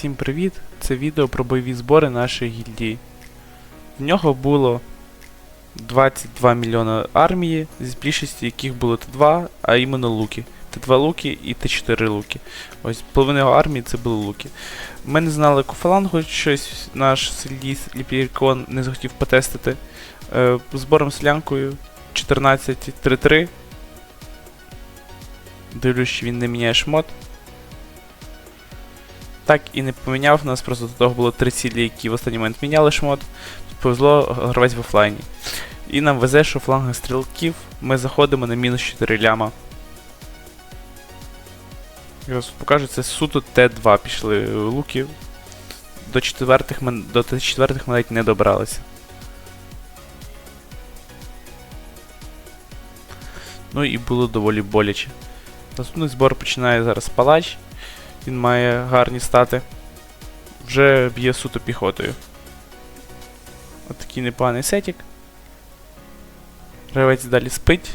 Всім привіт! Це відео про бойові збори нашої гільдії. В нього було 22 мільйона армії, з більшості яких було Т2, а іменно луки. Т2 луки і Т4 луки. Ось половина його армії це були луки. Ми не знали яку фалангу, щось наш сельдіс Ліпіркон не захотів потестити. Е, збором селянкою 14-3-3. Дивлюсь, що він не міняє шмот так і не поміняв. У нас просто до того було три цілі, які в останній момент міняли шмот. Тут повезло гравець в офлайні. І нам везе, що фланга стрілків ми заходимо на мінус 4 ляма. Зараз покажу, це суто Т2 пішли луки. До четвертих ми, до Т4 ми навіть не добралися. Ну і було доволі боляче. Наступний збор починає зараз палач. Він має гарні стати. Вже б'є суто піхотою. От такий непоганий сетік. Гравець далі спить.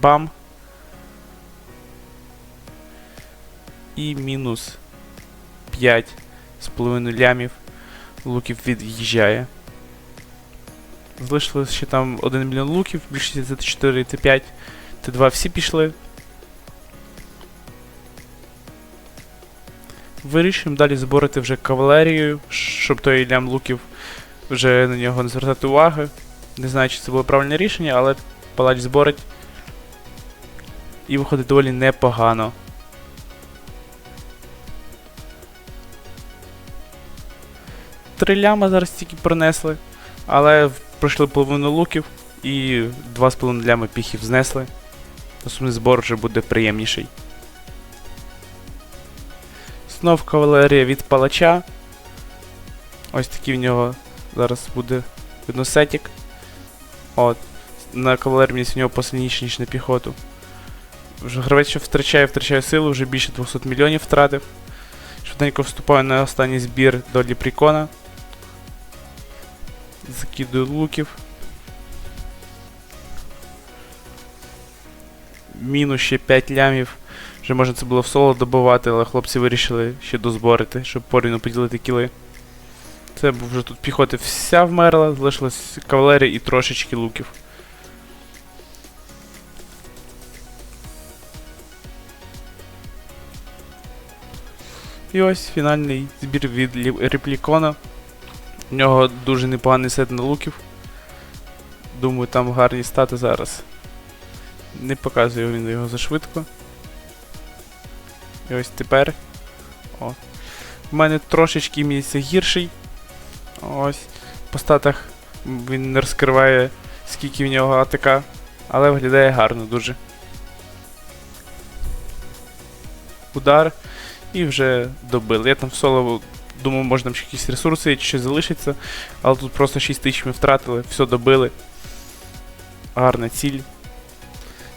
Бам. І мінус 5 з половиною лямів луків від'їжджає. Залишилось ще там 1 мільйон луків, більшість це 4 Т5. Т2 всі пішли. Вирішуємо далі зборити вже кавалерію, щоб той лям луків вже на нього не звертати уваги. Не знаю, чи це було правильне рішення, але палач зборить. І виходить доволі непогано. Три ляма зараз тільки пронесли, але пройшли половину луків і 2,5 ляма піхів знесли. Наступний збор вже буде приємніший. Знов кавалерія від палача. Ось такий в нього зараз буде видно сетік. От. На кавалерії в нього посильніший, ніж на піхоту. Вже гравець, що втрачає, втрачає силу, вже більше 200 мільйонів втратив. Швиденько вступаю на останній збір до Ліпрікона. Закидую луків. Мінус ще 5 лямів. Вже можна це було в соло добувати, але хлопці вирішили ще дозборити, щоб порівну поділити кіли. Це вже тут піхоти вся вмерла, залишилась кавалерія і трошечки луків. І ось фінальний збір від реплікона. У нього дуже непоганий сет на луків. Думаю, там гарні стати зараз. Не показує він його зашвидко. І ось тепер. О. У мене трошечки місце гірший. Ось. По статах він не розкриває, скільки в нього АТК, але виглядає гарно дуже. Удар. І вже добили. Я там в соло думав, може там ще якісь ресурси чи щось залишиться. Але тут просто 6 тисяч ми втратили, все добили. Гарна ціль.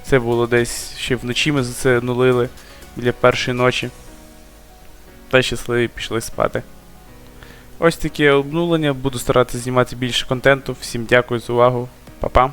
Це було десь ще вночі ми за це нулили біля першої ночі. Та щасливі пішли спати. Ось таке обнулення. Буду старатися знімати більше контенту. Всім дякую за увагу. Па-па.